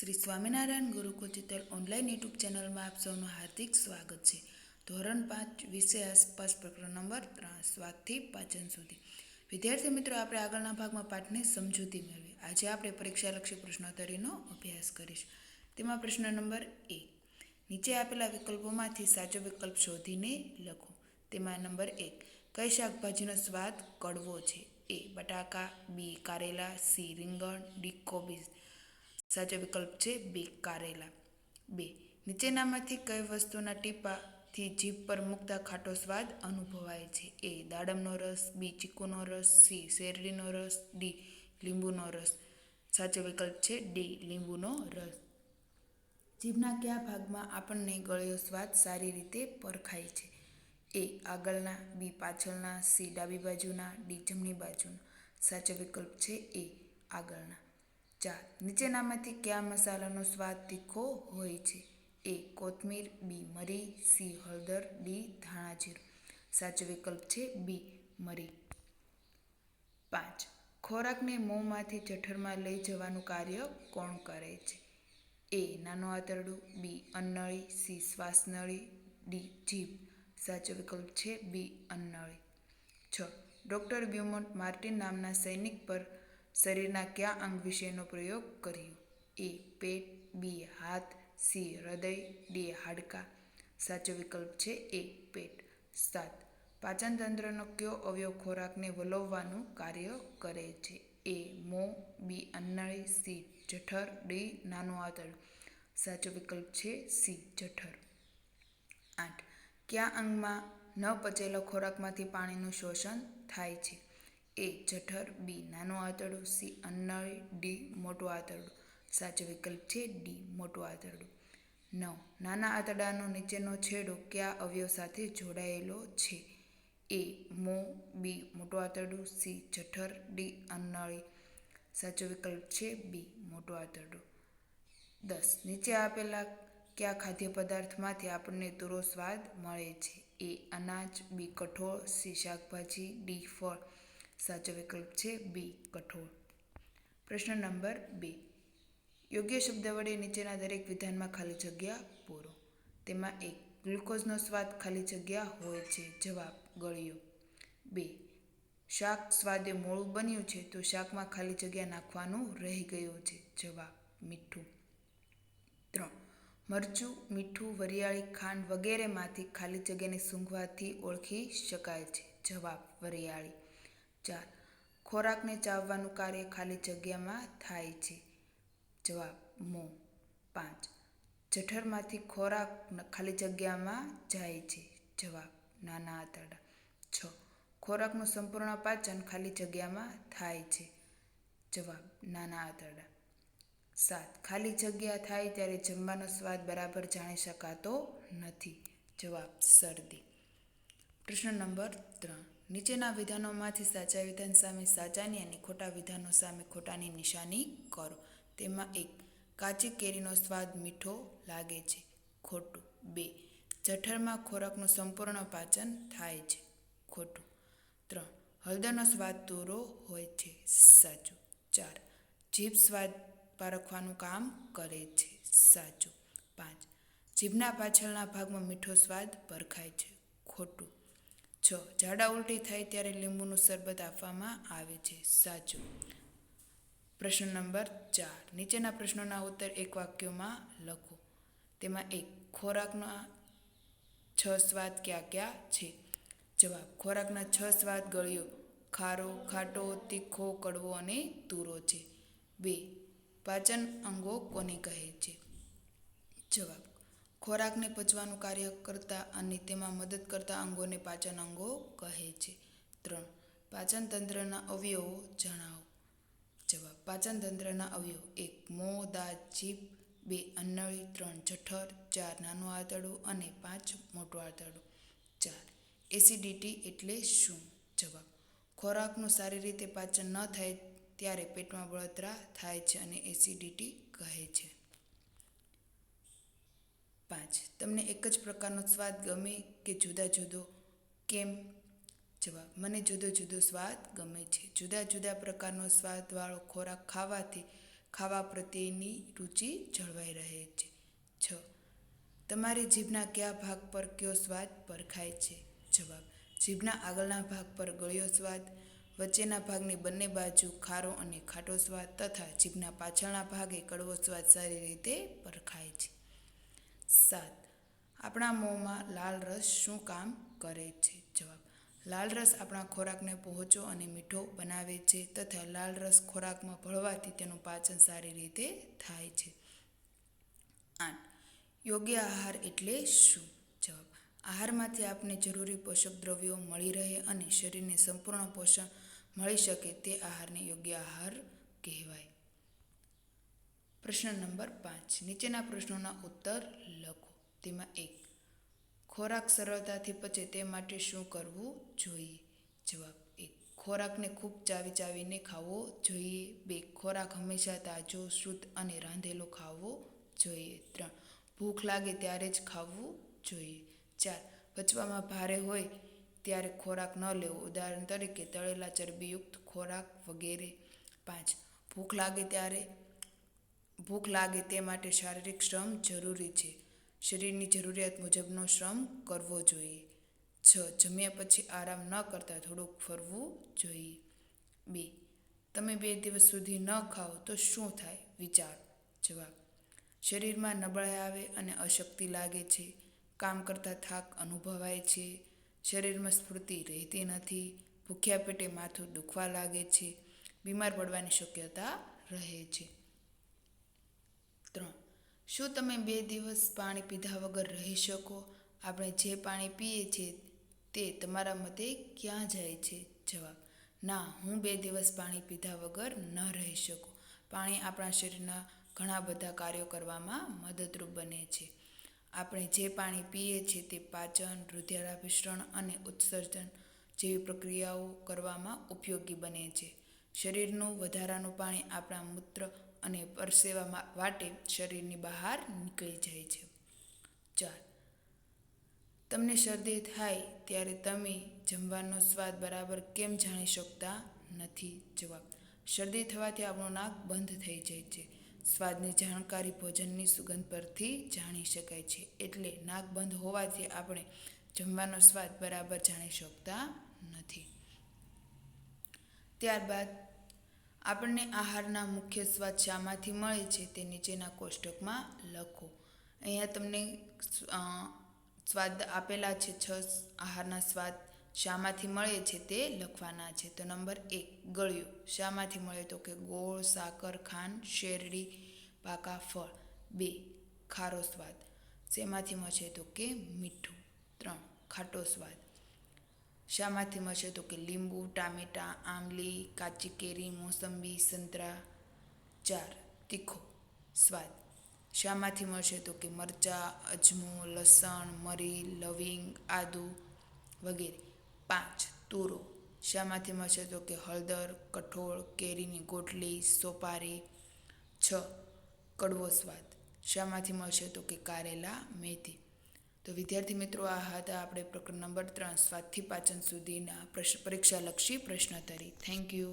Shri Swaminarayan Gurukul Chital online YouTube ચેનલમાં આપ સૌનું હાર્દિક સ્વાગત છે. ધોરણ પાંચ, વિષય આસપાસ પ્રકરણ નંબર ત્રણ સ્વાદથી પાચન સુધી. વિદ્યાર્થી મિત્રો, આપણે આગળના ભાગમાં પાઠની સમજૂતી મેળવી. આજે આપણે પરીક્ષાલક્ષી પ્રશ્નોત્તરીનો અભ્યાસ કરીશું. તેમાં પ્રશ્ન નંબર એક. નીચે આપેલા વિકલ્પોમાંથી સાચો વિકલ્પ શોધીને લખો. તેમાં નંબર એક. કઈ શાકભાજીનો સ્વાદ કડવો છે? એ બટાકા, બી કારેલા, સી રીંગણ, ડી કોબીજ. સાચો વિકલ્પ છે બે, કારેલા. બે, નીચેનામાંથી કઈ વસ્તુના ટીપાથી જીભ પર મૂકતા ખાટો સ્વાદ અનુભવાય છે. એ, દાડમનો રસ, બી, ચીકુનો રસ, સી, શેરડીનો રસ, ડી, લીંબુનો રસ. સાચો વિકલ્પ છે ડી, લીંબુનો રસ. જીભના કયા ભાગમાં આપણને ગળ્યો સ્વાદ સારી રીતે પરખાય છે? એ, આગળના, બી, પાછળના, સી, ડાબી બાજુના, ડી, જમણી બાજુના. સાચો વિકલ્પ છે એ, આગળના. ચાર નીચેનામાંથી કયા મસાલાનો સ્વાદ તીખો હોય છે? એ કોથમીર, બી મરી, સી હળદર, ડી ધાણા સાચો વિકલ્પ છે બી મરી. પાંચ. ખોરાકને મોંમાંથી જઠરમાં લઈ જવાનું કાર્ય કોણ કરે છે? એ નાનો આંતરડું, બી અન્નળી, સી શ્વાસનળી, ડી જીભ. સાચો વિકલ્પ છે બી અન્નળી. છ. ડૉક્ટર બ્યુમોન્ટ માર્ટિન નામના સૈનિક પર શરીરના કયા અંગ વિશેનો પ્રયોગ કર્યો? એ, પેટ, બી, હાથ સી હૃદય, ડી, હાડકાં. સાચો વિકલ્પ છે એ, પેટ. સાત. પાચન તંત્રનો કયો અવયવ ખોરાકને વલોવવાનું કાર્ય કરે છે? એ, મો, બી, અન્નાળી, સી, જઠર, ડી, નાનું આંતરડું સાચો વિકલ્પ છે સી, જઠર. આઠ. કયા અંગમાં ન પચેલો ખોરાકમાંથી પાણીનું શોષણ થાય છે? એ જઠર બી નાનું આંતરડું, સી અન્નળી ડી મોટું આંતરડું. સાચો વિકલ્પ છે ડી મોટું આંતરડું. નવ. નાના આંતરડાનો નીચેનો છેડો કયા અવયવ સાથે જોડાયેલો છે? એ મો, બી મોટું આંતરડું, સી જઠર, ડી અન્નળી સાચો વિકલ્પ છે બી મોટું આંતરડું. દસ. નીચે આપેલા કયા ખાદ્ય પદાર્થમાંથી આપણને તુરો સ્વાદ મળે છે? એ અનાજ, બી કઠોળ, સી શાકભાજી, ડી ફળ. સાચો વિકલ્પ છે બી, કઠોળ. પ્રશ્ન નંબર બે. યોગ્ય શબ્દ વડે નીચેના દરેક વિધાનમાં ખાલી જગ્યા પૂરો. તેમાં એક, ગ્લુકોઝનો સ્વાદ ખાલી જગ્યા હોય છે, જવાબ, ગળ્યો. બે. શાક સ્વાદે મોળું બન્યું છે, તો શાકમાં ખાલી જગ્યા નાખવાનું રહી ગયું છે, જવાબ, મીઠું. ત્રણ. મરચું, મીઠું, વરિયાળી, ખાંડ વગેરેમાંથી ખાલી જગ્યાને સૂંઘવાથી ઓળખી શકાય છે, જવાબ, વરિયાળી. ચાર ખોરાકને ચાવવાનું કાર્ય ખાલી જગ્યામાં થાય છે. જવાબ, મોં. પાંચ. જઠરમાંથી ખોરાક ખાલી જગ્યામાં જાય છે. જવાબ, નાના આંતરડા. છ. ખોરાકનું સંપૂર્ણ પાચન ખાલી જગ્યામાં થાય છે. જવાબ, નાના આંતરડા. સાત. ખાલી જગ્યા થાય ત્યારે જમવાનો સ્વાદ બરાબર જાણી શકાતો નથી. જવાબ, શરદી. પ્રશ્ન નંબર ત્રણ. નીચેના વિધાનોમાંથી સાચા વિધાન સામે સાચાની અને ખોટા વિધાનો સામે ખોટાની નિશાની કરો. તેમાં એક, કાચી કેરીનો સ્વાદ મીઠો લાગે છે. ખોટું. બે, જઠરમાં ખોરાકનું સંપૂર્ણ પાચન થાય છે. ખોટું. ત્રણ, હળદરનો સ્વાદ તૂરો હોય છે. સાચું. ચાર, જીભ સ્વાદ પારખવાનું કામ કરે છે. સાચું. પાંચ, જીભના પાછળના ભાગમાં મીઠો સ્વાદ પરખાય છે. ખોટું. છ ઝાડા ઉલટી થાય ત્યારે લીંબુનું શરબત આપવામાં આવે છે. સાચું. પ્રશ્ન નંબર ચાર. નીચેના પ્રશ્નોના ઉત્તર એક વાક્યમાં લખો. તેમાં એક, ખોરાકના છ સ્વાદ ક્યાં ક્યાં છે? જવાબ, ખોરાકના છ સ્વાદ ગળ્યો. ખારો, ખાટો, તીખો, કડવો અને તુરો છે. બે, પાચન અંગો કોને કહે છે? જવાબ ખોરાકને પચવાનું કાર્ય કરતા અને તેમાં મદદ કરતા અંગોને પાચન અંગો કહે છે. ત્રણ, પાચન તંત્રના અવયવો જણાવો. જવાબ, પાચન તંત્રના અવયવ. એક, મોં, દાંત, જીભ. બે, અન્નળી. ત્રણ, જઠર. ચાર, નાનું આંતરડું અને પાંચ, મોટું આંતરડું. ચાર, એસિડિટી એટલે શું? જવાબ, ખોરાકનું સારી રીતે પાચન ન થાય ત્યારે પેટમાં બળતરા થાય છે અને એસિડિટી કહે છે. પાંચ. તમને એક જ પ્રકારનો સ્વાદ ગમે કે જુદા જુદો? કેમ? જવાબ, મને જુદો જુદો સ્વાદ ગમે છે. જુદા જુદા પ્રકારનો સ્વાદવાળો ખોરાક ખાવાથી ખાવા પ્રત્યેની રુચિ જળવાઈ રહે છે. છ. તમારી જીભના કયા ભાગ પર કયો સ્વાદ પરખાય છે? જવાબ, જીભના આગળના ભાગ પર ગળ્યો સ્વાદ, વચ્ચેના ભાગની બંને બાજુ ખારો અને ખાટો સ્વાદ તથા જીભના પાછળના ભાગે કડવો સ્વાદ સારી રીતે પરખાય છે. સાત. આપણા મોંમાં લાલ રસ શું કામ કરે છે? જવાબ. લાલ રસ આપણા ખોરાકને પહોંચો અને મીઠો બનાવે છે તથા લાલ રસ ખોરાકમાં ભળવાથી તેનું પાચન સારી રીતે થાય છે. આઠ. યોગ્ય આહાર એટલે શું? જવાબ. આહારમાંથી આપને જરૂરી પોષક દ્રવ્યો મળી રહે અને શરીરને સંપૂર્ણ પોષણ મળી શકે તે આહારને યોગ્ય આહાર પ્રશ્ન નંબર પાંચ. નીચેના પ્રશ્નોના ઉત્તર લખો. તેમાં એક, ખોરાક સરળતાથી પચે તે માટે શું કરવું જોઈએ? જવાબ, એક, ખોરાકને ખૂબ ચાવી ચાવીને ખાવો જોઈએ. બે, ખોરાક હંમેશા તાજો, શુદ્ધ અને રાંધેલો ખાવો જોઈએ. ત્રણ, ભૂખ લાગે ત્યારે જ ખાવું જોઈએ. ચાર, પચવામાં ભારે હોય ત્યારે ખોરાક ન લેવો. ઉદાહરણ તરીકે તળેલા ચરબીયુક્ત ખોરાક વગેરે. પાંચ, ભૂખ લાગે ત્યારે ભૂખ લાગે તે માટે શારીરિક શ્રમ જરૂરી છે. શરીરની જરૂરિયાત મુજબનો શ્રમ કરવો જોઈએ. છ, જમ્યા પછી આરામ ન કરતાં થોડુંક ફરવું જોઈએ. બે, તમે બે દિવસ સુધી ન ખાઓ તો શું થાય? વિચાર. જવાબ. શરીરમાં નબળાઈ આવે અને અશક્તિ લાગે છે. કામ કરતાં થાક અનુભવાય છે. શરીરમાં સ્ફૂર્તિ રહેતી નથી. ભૂખ્યા પેટે માથું દુખવા લાગે છે. બીમાર પડવાની શક્યતા રહે છે. શું તમે બે દિવસ પાણી પીધા વગર રહી શકો? આપણે જે પાણી પીએ છીએ તે તમારા મતે ક્યાં જાય છે? જવાબ, ના, હું બે દિવસ પાણી પીધા વગર ન રહી શકું. પાણી આપણા શરીરના ઘણા બધા કાર્યો કરવામાં મદદરૂપ બને છે. આપણે જે પાણી પીએ છીએ તે પાચન રુધિરાભિસરણ અને ઉત્સર્જન જેવી પ્રક્રિયાઓ કરવામાં ઉપયોગી બને છે. શરીરનું વધારાનું પાણી આપણા મૂત્ર અને પરસેવા વાટે શરીરની બહાર નીકળી જાય છે. ચાર તમને શરદી થાય ત્યારે તમે જમવાનો સ્વાદ બરાબર કેમ જાણી શકતા નથી? જવાબ. શરદી થવાથી આપણું નાક બંધ થઈ જાય છે. સ્વાદની જાણકારી ભોજનની સુગંધ પરથી જાણી શકાય છે. એટલે નાક બંધ હોવાથી આપણે જમવાનો સ્વાદ બરાબર જાણી શકતા નથી. ત્યારબાદ આપણને આહારના મુખ્ય સ્વાદ શામાંથી મળે છે તે નીચેના કોષ્ટકમાં લખો. અહીંયા તમને સ્વાદ આપેલા છે, છ આહારના સ્વાદ શામાંથી મળે છે તે લખવાના છે. તો નંબર એક, ગળ્યું. શામાંથી મળે તો કે ગોળ, સાકર, ખાંડ, શેરડી, પાકા, ફળ. બે, ખારો સ્વાદ. શેમાંથી મળશે તો કે મીઠું. ત્રણ, ખાટો સ્વાદ. શામાંથી મળશે તો કે લીંબુ, ટામેટાં, આંબલી, કાચી કેરી, મોસંબી, સંતરા, ચાર. તીખો સ્વાદ. શામાંથી મળશે તો કે મરચાં, અજમો, લસણ, મરી, લવિંગ, આદુ વગેરે. પાંચ. તુરો. શામાંથી મળશે તો કે હળદર, કઠોળ, કેરીની ગોટલી, સોપારી. છ. કડવો સ્વાદ. શામાંથી મળશે તો કે કારેલા મેથી. તો વિદ્યાર્થી મિત્રો, આ હતા આપણે પ્રકરણ નંબર ત્રણ સ્વાદથી પાચન સુધીના પરીક્ષાલક્ષી પ્રશ્નોત્તરી. Thank you